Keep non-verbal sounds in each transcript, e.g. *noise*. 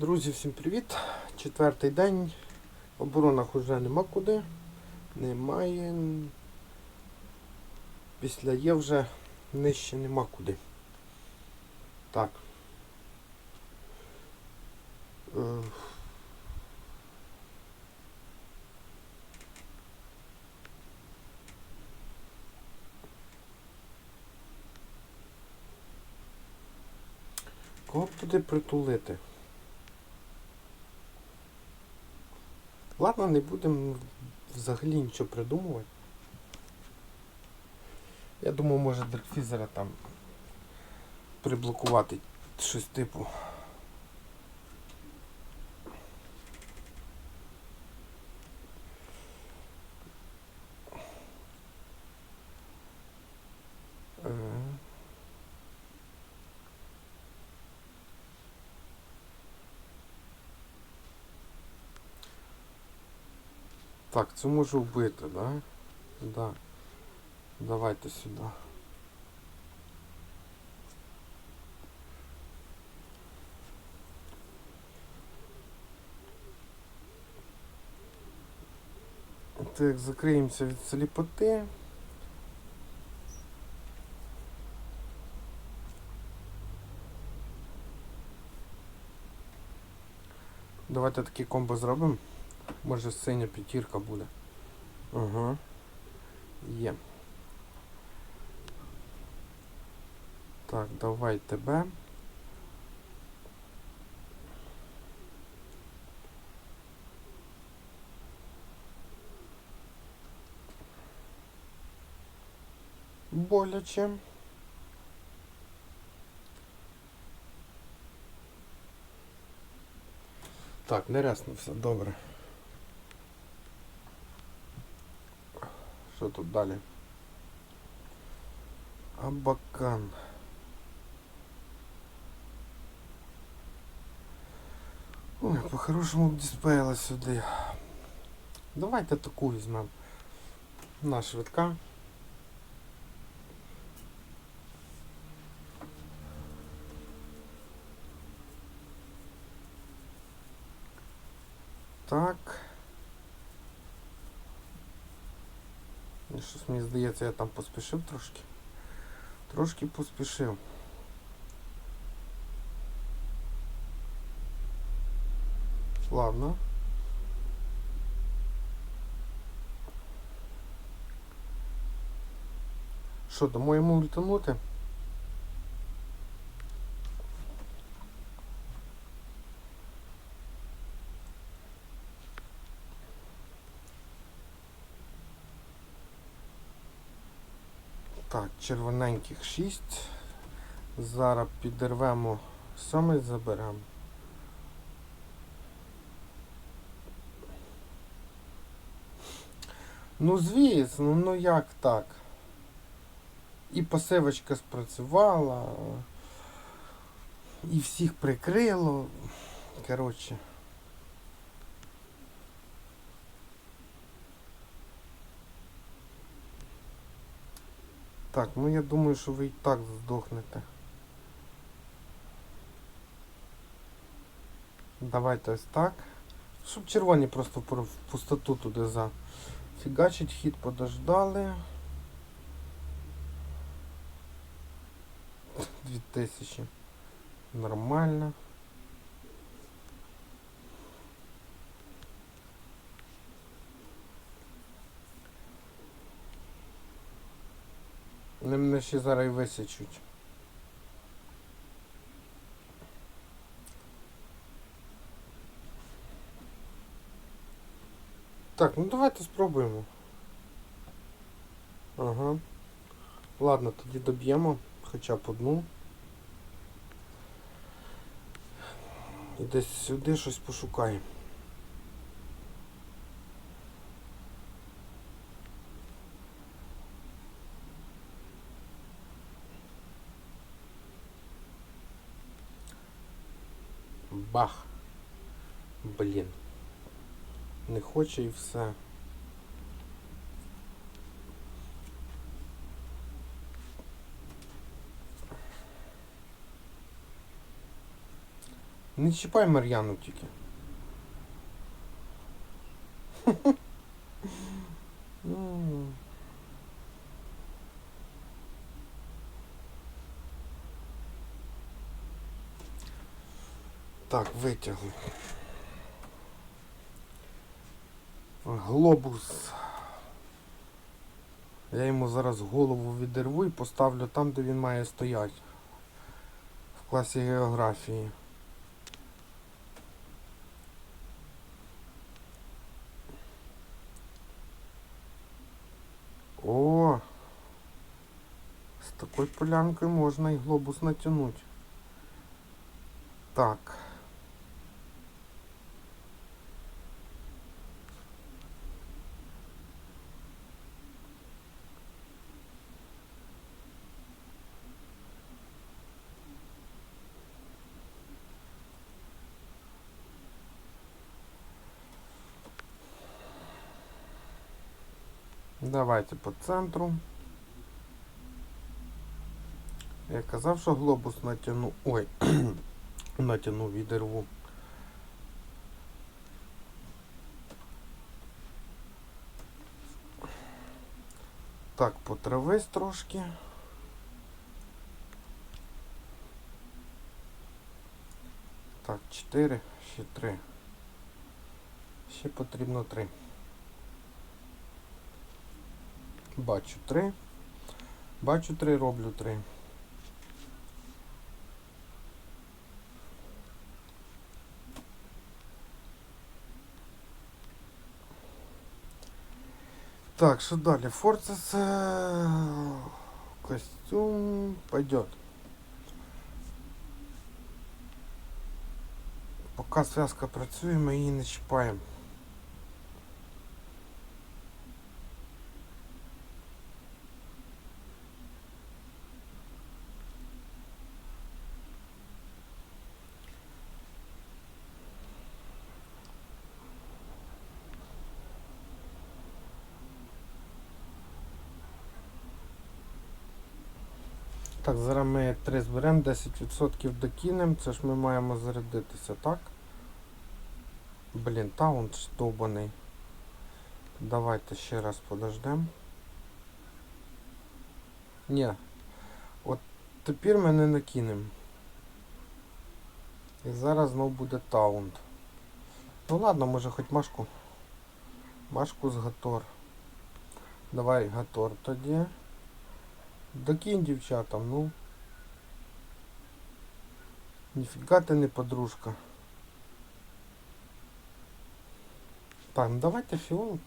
Друзі, всім привіт! Четвертий день. Оборонах уже нема куди. Немає. Після є вже нижче нема куди. Так. Е, Кого б туди притулити? Ладно, не будемо взагалі нічого придумувати. Я думаю, може Деркфізера там приблокувати щось типу. Так, це можу вбити, да? Да. Давайте сюди. Так, закриємося від сліпоти. Давайте такі комбо зробимо. Може синя п'ятірка буде. Ага. Є. Так, давай тебе. Боляче. Так, не рясно все, добре. Що тут далі? Абакан. Ой, по-хорошому б діспеїла сюди. Давайте таку візьмемо. На швидка. Так. І Щось мені здається, я там поспішив трошки. Трошки поспішив. Ладно. Що, дамо йому ультанути? Так, червоненьких 6. Зараз підірвемо сьомий заберемо. Ну звісно, ну як так? І пасивочка спрацювала, і всіх прикрило. Коротше. Так, ну я думаю, що ви і так здохнете. Давайте ось так. Щоб червоні просто в пустоту туди зафігачить, хід подождали. 2000. Нормально. Вони мене ще зараз і висічуть. Так, ну давайте спробуємо. Ага. Ладно, тоді доб'ємо хоча б одну. І десь сюди щось пошукаємо. Бах. Блін. Не хоче і все. Не чіпай Мар'яну тільки. Ну. Так, витягли. Глобус. Я йому зараз голову відірву і поставлю там, де він має стояти. В класі географії. О! З такою полянкою можна і глобус натягнути. Так. Давайте по центру. Я казав, що глобус натягну. Ой, *clears throat* натягну відерву. Так, потравись трошки. Так, 4, ще 3. Ще потрібно 3. Бачу 3. Бачу 3, роблю 3. Так, что далі? Форцес э, костюм пойдет. Поки зв'язка працює, ми її не чіпаємо. Так, зараз ми 3 зберемо, 10% докинемо, це ж ми маємо зарядитися, так? Блін, таунт ж довбаний. Давайте ще раз подождемо. Ні. От тепер ми не накинемо. І зараз знов буде таунт. Ну ладно, може хоч Машку. Машку з Гатор. Давай Гатор тоді. Докинь дівчатам, ну. Ніфіга ти не подружка. Так, ну давайте фіол.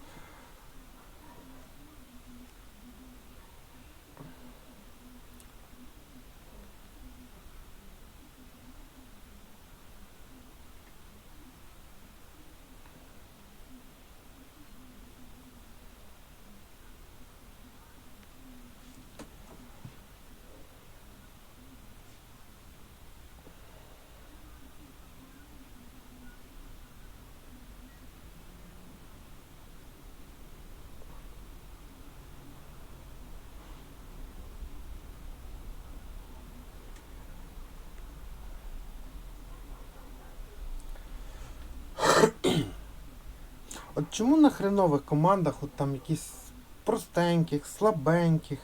От чому на хренових командах, от там якісь простеньких, слабеньких,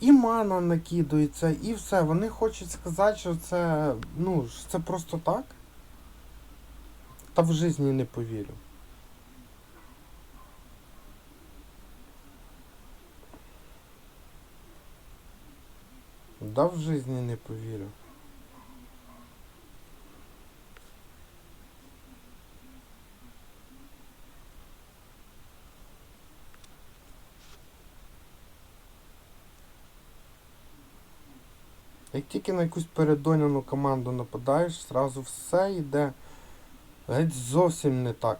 і мана накидується, і все. Вони хочуть сказати, що це, ну, що це просто так? Та в житті не повірю. Да в житті не повірю. Як тільки на якусь передоняну команду нападаєш, зразу все йде геть зовсім не так.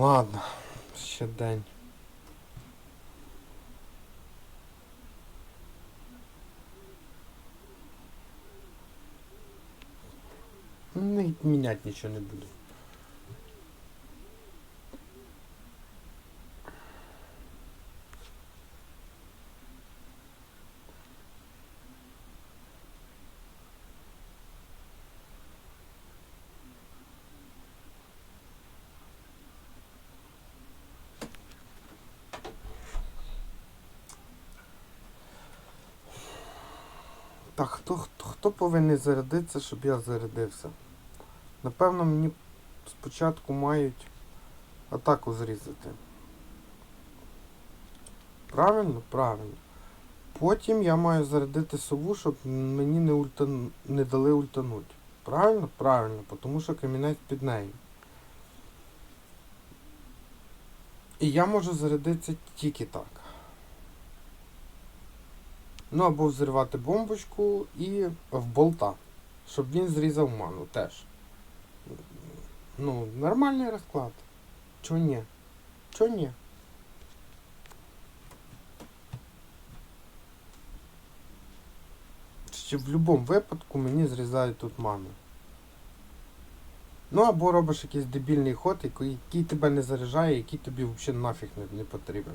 Ладно, ще день. Не міняти нічого не буду. Так, хто, хто, повинен зарядитися, щоб я зарядився? Напевно, мені спочатку мають атаку зрізати. Правильно? Правильно. Потім я маю зарядити сову, щоб мені не, ульта... не дали ультануть. Правильно? Правильно, тому що камінець під нею. І я можу зарядитися тільки так. Ну або взривати бомбочку і в болта, щоб він зрізав ману теж. Ну, нормальний розклад. Чого ні? Чого ні? Чи в будь-якому випадку мені зрізають тут ману. Ну або робиш якийсь дебільний ход, який, тебе не заряджає, який тобі взагалі нафіг не потрібен.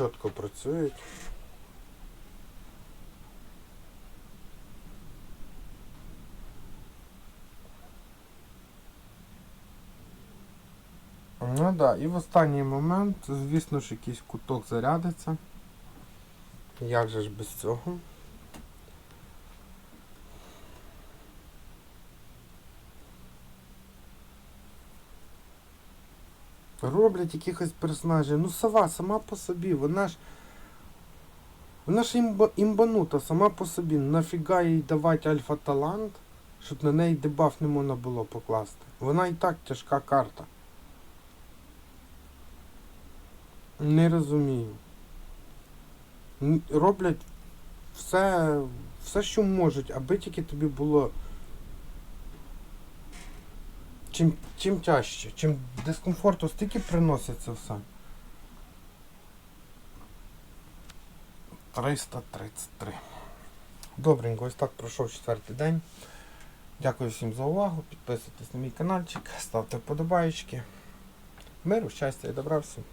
Чітко працюють. Ну так, да. і в останній момент, звісно ж, якийсь куток зарядиться. Як же ж без цього? Роблять якихось персонажів. Ну сова сама по собі, вона ж. Вона ж імба, імбанута сама по собі. Нафіга їй давати альфа-талант, щоб на неї дебаф не можна було покласти. Вона і так тяжка карта. Не розумію. Роблять все, все, що можуть, аби тільки тобі було. Чим, чим тяжче, чим дискомфорту стільки приносить це все. 333. Добренько, ось так пройшов четвертий день. Дякую всім за увагу. Підписуйтесь на мій каналчик, ставте вподобайки. Миру, щастя і добра всім.